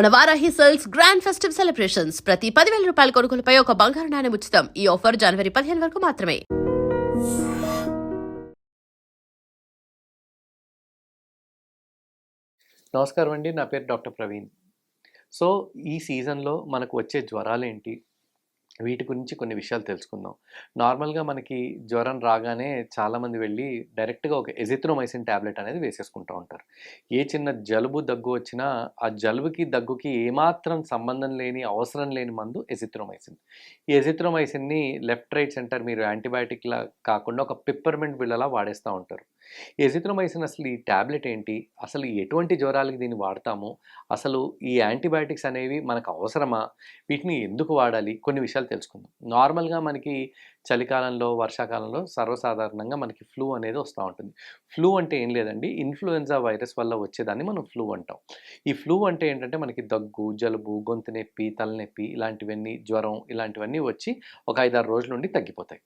మన Varahi sales grand festive celebrations. ప్రతి పదివేల రూపాయల కొనుగోలుపై ఒక బంగారు నాణ్యం ఉచితం. ఈ ఆఫర్ జనవరి పదిహేను వరకు మాత్రమే. నమస్కారం అండి నా పేరు డాక్టర్ ప్రవీణ్. సో ఈ సీజన్లో మనకు వచ్చే జ్వరాలు ఏంటి వీటి గురించి కొన్ని విషయాలు తెలుసుకుందాం. నార్మల్గా మనకి జ్వరం రాగానే చాలామంది వెళ్ళి డైరెక్ట్గా ఒక ఎజిత్రోమైసిన్ ట్యాబ్లెట్ అనేది వేసేసుకుంటూ ఉంటారు. ఏ చిన్న జలుబు దగ్గు వచ్చినా ఆ జలుబుకి దగ్గుకి ఏమాత్రం సంబంధం లేని అవసరం లేని మందు ఎజిత్రోమైసిన్ ఈ ఎజిత్రోమైసిన్ని లెఫ్ట్ రైట్ సెంటర్ మీరు యాంటీబయాటిక్లా కాకుండా ఒక పిప్పర్మెంట్ బిళ్ళలా వాడేస్తూ ఉంటారు. ఎజిత్రమైసిన్ అసలు ఈ ట్యాబ్లెట్ ఏంటి? అసలు ఎటువంటి జ్వరాలకి దీన్ని వాడతాము? అసలు ఈ యాంటీబయాటిక్స్ అనేవి మనకు అవసరమా? వీటిని ఎందుకు వాడాలి? కొన్ని విషయాలు తెలుసుకుందాం. నార్మల్గా మనకి చలికాలంలో వర్షాకాలంలో సర్వసాధారణంగా మనకి ఫ్లూ అనేది వస్తూ ఉంటుంది. ఫ్లూ అంటే ఏం లేదండి. ఇన్ఫ్లుయెన్జా వైరస్ వల్ల వచ్చేదాన్ని మనం ఫ్లూ అంటాం. ఈ ఫ్లూ అంటే ఏంటంటే మనకి దగ్గు జలుబు గొంతు నొప్పి తలనొప్పి ఇలాంటివన్నీ జ్వరం ఇలాంటివన్నీ వచ్చి ఒక ఐదారు రోజుల నుండి తగ్గిపోతాయి.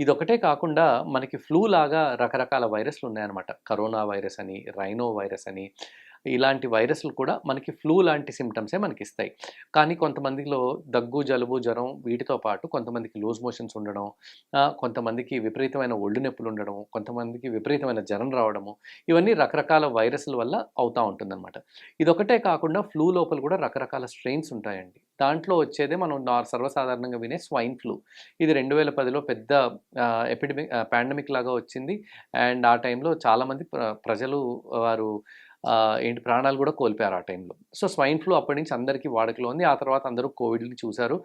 ఇది ఒకటే కాకుండా మనకి ఫ్లూ లాగా రకరకాల వైరస్లు ఉన్నాయన్నమాట. కరోనా వైరస్ అని రైనో వైరస్ అని ఇలాంటి వైరస్లు కూడా మనకి ఫ్లూ లాంటి సిమ్టమ్సే మనకి ఇస్తాయి కానీ కొంతమందిలో దగ్గు జలుబు జ్వరం వీటితో పాటు కొంతమందికి లూజ్ మోషన్స్ ఉండడం కొంతమందికి విపరీతమైన ఒళ్ళు నొప్పులు ఉండడం కొంతమందికి విపరీతమైన జ్వరం రావడము ఇవన్నీ రకరకాల వైరస్ల వల్ల అవుతూ ఉంటుందన్నమాట. ఇదొకటే కాకుండా ఫ్లూ లోపల కూడా రకరకాల స్ట్రెయిన్స్ ఉంటాయండి. దాంట్లో వచ్చేదే మనం నార్ సర్వసాధారణంగా వినే స్వైన్ ఫ్లూ. ఇది రెండు వేల పదిలో పెద్ద ఎపిడమిక్ పాండమిక్ లాగా వచ్చింది. అండ్ ఆ టైంలో చాలామంది ప్ర- ప్రజలు వారు ఏంటి ప్రాణాలు కూడా కోల్పోయారు ఆ టైంలో. సో స్వైన్ ఫ్లూ అప్పటి నుంచి అందరికీ వాడుకలో ఉంది. ఆ తర్వాత అందరూ కోవిడ్ని చూశారు.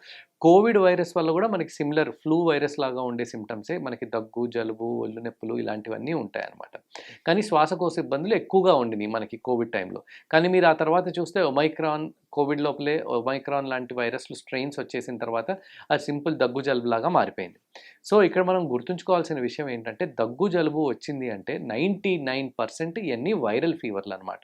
కోవిడ్ వైరస్ వల్ల కూడా మనకి సిమిలర్ ఫ్లూ వైరస్ లాగా ఉండే సిమ్టమ్సే మనకి దగ్గు జలుబు ఒళ్ళు నొప్పులు ఇలాంటివన్నీ ఉంటాయి అన్నమాట కానీ శ్వాసకోశ ఇబ్బందులు ఎక్కువగా ఉండినాయి మనకి కోవిడ్ టైంలో. కానీ మీరు ఆ తర్వాత చూస్తే ఒమైక్రాన్ కోవిడ్ లోపలే ఒమైక్రాన్ లాంటి వైరస్లు స్ట్రెయిన్స్ వచ్చేసిన తర్వాత అది సింపుల్ దగ్గు జలుబు లాగా మారిపోయింది. సో ఇక్కడ మనం గుర్తుంచుకోవాల్సిన విషయం ఏంటంటే దగ్గు జలుబు వచ్చింది అంటే నైంటీ నైన్ పర్సెంట్ ఇవన్నీ వైరల్ ఫీవర్లు అనమాట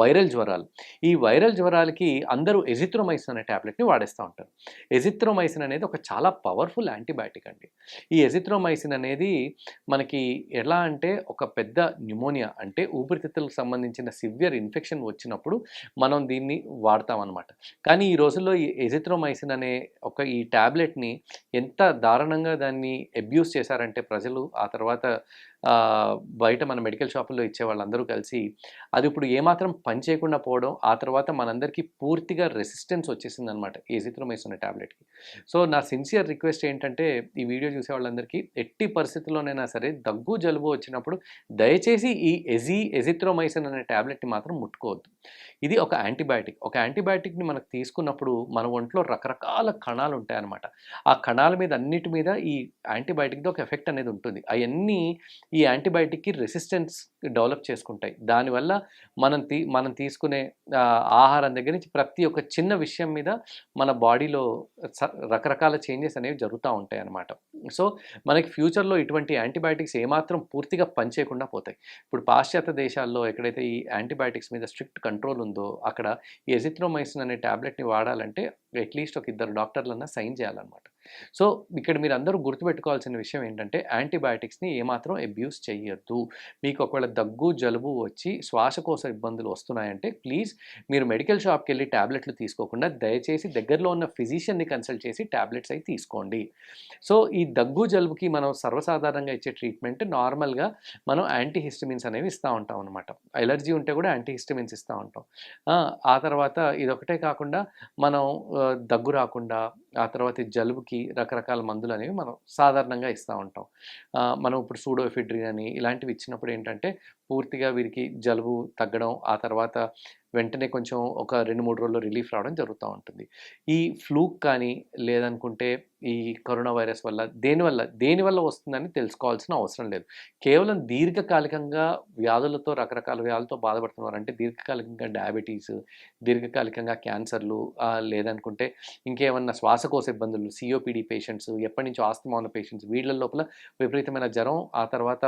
వైరల్ జ్వరాలు. ఈ వైరల్ జ్వరాలకి అందరూ ఎజిత్రోమైసిన్ అనే ట్యాబ్లెట్ని వాడేస్తూ ఉంటారు. ఎజిత్రోమైసిన్ అనేది ఒక చాలా పవర్ఫుల్ యాంటీబయాటిక్ అండి. ఈ ఎజిత్రోమైసిన్ అనేది మనకి ఎలా అంటే ఒక పెద్ద న్యూమోనియా అంటే ఊపిరితిత్తులకు సంబంధించిన సివియర్ ఇన్ఫెక్షన్ వచ్చినప్పుడు మనం దీన్ని వాడతాం అనమాట కానీ ఈ రోజుల్లో ఈ ఎజిత్రోమైసిన్ అనే ఒక ఈ ట్యాబ్లెట్ని ఎంత దారుణంగా దాన్ని అబ్యూస్ చేశారంటే ప్రజలు ఆ తర్వాత బయట మన మెడికల్ షాపుల్లో ఇచ్చే వాళ్ళందరూ కలిసి అది ఇప్పుడు ఏమాత్రం పని చేయకుండా పోవడం ఆ తర్వాత మనందరికీ పూర్తిగా రెసిస్టెన్స్ వచ్చేసింది అనమాట ఎజిత్రోమైసిన్ ట్యాబ్లెట్కి సో నా సిన్సియర్ రిక్వెస్ట్ ఏంటంటే ఈ వీడియో చూసే వాళ్ళందరికీ ఎట్టి పరిస్థితుల్లోనైనా సరే దగ్గు జలుబు వచ్చినప్పుడు దయచేసి ఈ ఎజి ఎజిత్రోమైసిన్ అనే ట్యాబ్లెట్ని మాత్రం ముట్టుకోవద్దు. ఇది ఒక యాంటీబయాటిక్. ఒక యాంటీబయాటిక్ని మనకు తీసుకున్నప్పుడు మన ఒంట్లో రకరకాల కణాలు ఉంటాయన్నమాట ఆ కణాల మీద అన్నిటి మీద ఈ యాంటీబయాటిక్ది ఒక ఎఫెక్ట్ అనేది ఉంటుంది. అవన్నీ ఈ యాంటీబయాటిక్కి రెసిస్టెన్స్ డెవలప్ చేసుకుంటాయి. దానివల్ల మనం తీ మనం తీసుకునే ఆహారం దగ్గర నుంచి ప్రతి ఒక్క చిన్న విషయం మీద మన బాడీలో స- రకరకాల చేంజెస్ అనేవి జరుగుతూ ఉంటాయి అన్నమాట సో మనకి ఫ్యూచర్లో ఇటువంటి యాంటీబయాటిక్స్ ఏమాత్రం పూర్తిగా పనిచేయకుండా పోతాయి. ఇప్పుడు పాశ్చాత్య దేశాల్లో ఎక్కడైతే ఈ యాంటీబయాటిక్స్ మీద స్ట్రిక్ట్ కంట్రోల్ ఉందో అక్కడ ఈ ఎజిత్రోమైసిన్ అనే ట్యాబ్లెట్ని వాడాలంటే అట్లీస్ట్ ఒక ఇద్దరు డాక్టర్లన్నా సైన్ చేయాలన్నమాట. సో ఇక్కడ మీరు అందరూ గుర్తుపెట్టుకోవాల్సిన విషయం ఏంటంటే యాంటీబయాటిక్స్ని ఏమాత్రం అబ్యూస్ చేయొద్దు మీకు ఒకవేళ దగ్గు జలుబు వచ్చి శ్వాసకోశ ఇబ్బందులు వస్తున్నాయంటే ప్లీజ్ మీరు మెడికల్ షాప్కి వెళ్ళి ట్యాబ్లెట్లు తీసుకోకుండా దయచేసి దగ్గరలో ఉన్న ఫిజిషియన్ని కన్సల్ట్ చేసి ట్యాబ్లెట్స్ అవి తీసుకోండి. సో ఈ దగ్గు జలుబుకి మనం సర్వసాధారణంగా ఇచ్చే ట్రీట్మెంట్ నార్మల్గా మనం యాంటీహిస్టమిన్స్ అనేవి ఇస్తూ ఉంటాం అనమాట ఎలర్జీ ఉంటే కూడా యాంటీహిస్టమిన్స్ ఇస్తూ ఉంటాం. ఆ, తర్వాత ఇదొకటే కాకుండా మనం దగ్గు రాకుండా ఆ తర్వాత జలుబుకి రకరకాల మందులు అనేవి మనం సాధారణంగా ఇస్తూ ఉంటాం. మనం ఇప్పుడు సూడోఫిడ్రిన్ అని ఇలాంటివి ఇచ్చినప్పుడు ఏంటంటే పూర్తిగా వీరికి జలుబు తగ్గడం ఆ తర్వాత వెంటనే కొంచెం ఒక రెండు మూడు రోజుల్లో రిలీఫ్ రావడం జరుగుతూ ఉంటుంది. ఈ ఫ్లూక్ కానీ లేదనుకుంటే ఈ కరోనా వైరస్ వల్ల దేనివల్ల దేనివల్ల వస్తుందని తెలుసుకోవాల్సిన అవసరం లేదు. కేవలం దీర్ఘకాలికంగా వ్యాధులతో రకరకాల వ్యాధులతో బాధపడుతున్నారు అంటే దీర్ఘకాలికంగా డయాబెటీస్ దీర్ఘకాలికంగా క్యాన్సర్లు లేదనుకుంటే ఇంకేమన్నా శ్వాసకోశ ఇబ్బందులు సిఓపిడి పేషెంట్స్ ఎప్పటి నుంచో ఆస్తమా ఉన్న పేషెంట్స్ వీళ్ళ లోపల విపరీతమైన జ్వరం ఆ తర్వాత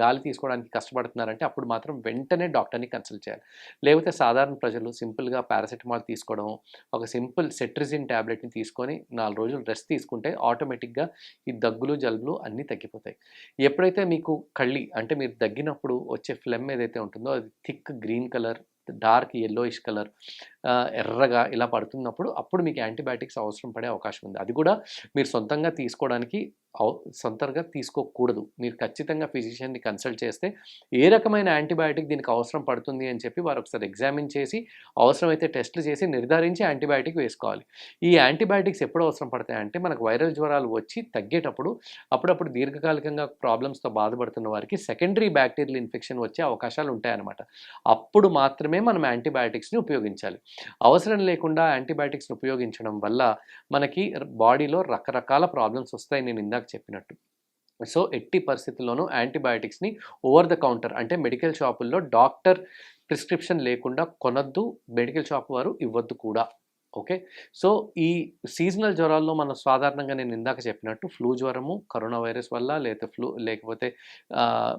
గాలి తీసుకోవడానికి కష్టపడుతున్నారంటే అప్పుడు మాత్రం వెంటనే డాక్టర్ని కన్సల్ట్ చేయాలి. లేకపోతే సాధారణ ప్రజలు సింపుల్గా పారాసెటమాల్ తీసుకోవడం ఒక సింపుల్ సెట్రిజిన్ ట్యాబ్లెట్ని తీసుకొని నాలుగు రోజులు రెస్ట్ తీసుకుంటే ఆటోమేటిక్గా ఈ దగ్గులు జలుబులు అన్నీ తగ్గిపోతాయి. ఎప్పుడైతే మీకు కళ్ళి అంటే మీరు దగ్గినప్పుడు వచ్చే ఫ్లెమ్ ఏదైతే ఉంటుందో అది thick green colour dark yellowish colour ఎర్రగా ఇలా పడుతున్నప్పుడు అప్పుడు మీకు యాంటీబయాటిక్స్ అవసరం పడే అవకాశం ఉంది. అది కూడా మీరు సొంతంగా తీసుకోవడానికి అవ- సొంతంగా తీసుకోకూడదు. మీరు ఖచ్చితంగా ఫిజిషియన్ని కన్సల్ట్ చేస్తే ఏ రకమైన యాంటీబయాటిక్ దీనికి అవసరం పడుతుంది అని చెప్పి వారు ఒకసారి ఎగ్జామిన్ చేసి అవసరమైతే టెస్టులు చేసి నిర్ధారించి యాంటీబయాటిక్ వేసుకోవాలి. ఈ యాంటీబయాటిక్స్ ఎప్పుడు అవసరం పడతాయి అంటే మనకు వైరల్ జ్వరాలు వచ్చి తగ్గేటప్పుడు అప్పుడప్పుడు దీర్ఘకాలికంగా ప్రాబ్లమ్స్తో బాధపడుతున్న వారికి సెకండరీ బ్యాక్టీరియల్ ఇన్ఫెక్షన్ వచ్చే అవకాశాలు ఉంటాయన్నమాట. అప్పుడు మాత్రమే మనం యాంటీబయాటిక్స్ని ఉపయోగించాలి. అవసరం లేకుండా యాంటీబయాటిక్స్ని ఉపయోగించడం వల్ల మనకి బాడీలో రకరకాల ప్రాబ్లమ్స్ వస్తాయి నేను ఇందాక చెప్పినట్టు. సో ఎట్టి పరిస్థితుల్లోనూ యాంటీబయాటిక్స్ని ఓవర్ ద కౌంటర్ అంటే మెడికల్ షాపుల్లో డాక్టర్ ప్రిస్క్రిప్షన్ లేకుండా కొనద్దు మెడికల్ షాప్ వారు ఇవ్వద్దు కూడా. ఓకే. సో ఈ సీజనల్ జ్వరాల్లో మనం సాధారణంగా నేను ఇందాక చెప్పినట్టు ఫ్లూ జ్వరము కరోనా వైరస్ వల్ల లేకపోతే ఫ్లూ లేకపోతే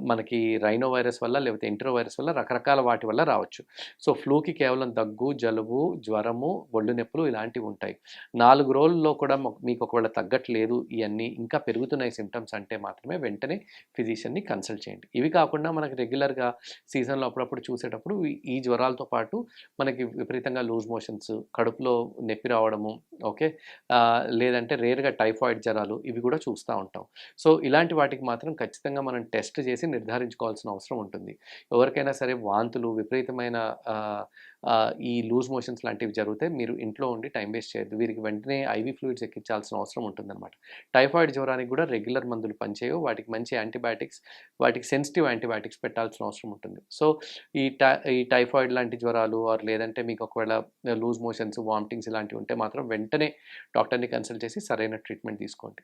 మనకి రైనో వైరస్ వల్ల లేకపోతే ఎంట్రో వైరస్ వల్ల రకరకాల వాటి వల్ల రావచ్చు. సో ఫ్లూకి కేవలం దగ్గు జలుబు జ్వరము ఒళ్ళు నొప్పులు ఇలాంటివి ఉంటాయి. నాలుగు రోజుల్లో కూడా మీకు ఒకవేళ తగ్గట్లేదు ఇవన్నీ ఇంకా పెరుగుతున్నాయి సిమ్టమ్స్ అంటే మాత్రమే వెంటనే ఫిజిషియన్ని కన్సల్ట్ చేయండి. ఇవి కాకుండా మనకి రెగ్యులర్గా సీజన్లో అప్పుడప్పుడు చూసేటప్పుడు ఈ జ్వరాలతో పాటు మనకి విపరీతంగా లూజ్ మోషన్స్ కడుపులో నొప్పి రావడము ఓకే? లేదంటే రేర్గా టైఫాయిడ్ జ్వరాలు ఇవి కూడా చూస్తూ ఉంటాం. సో ఇలాంటి వాటికి మాత్రం ఖచ్చితంగా మనం టెస్ట్ చేసి నిర్ధారించుకోవాల్సిన అవసరం ఉంటుంది. ఎవరికైనా సరే వాంతులు విపరీతమైన ఈ లూజ్ మోషన్స్ లాంటివి జరిగితే మీరు ఇంట్లో ఉండి టైం వేస్ట్ చేయొద్దు. వీరికి వెంటనే ఐవీ ఫ్లూయిడ్స్ ఎక్కించాల్సిన అవసరం ఉంటుందన్నమాట. టైఫాయిడ్ జ్వరానికి కూడా రెగ్యులర్ మందులు పనిచేయవు. వాటికి మంచి యాంటీబయాటిక్స్ వాటికి సెన్సిటివ్ యాంటీబయాటిక్స్ పెట్టాల్సిన అవసరం ఉంటుంది. సో ఈ టై ఈ టైఫాయిడ్ లాంటి జ్వరాలు ఆర్ లేదంటే మీకు ఒకవేళ లూజ్ మోషన్స్ వామిటింగ్స్ ఇలాంటివి ఉంటే మాత్రం వెంటనే డాక్టర్ని కన్సల్ట్ చేసి సరైన ట్రీట్మెంట్ తీసుకోండి.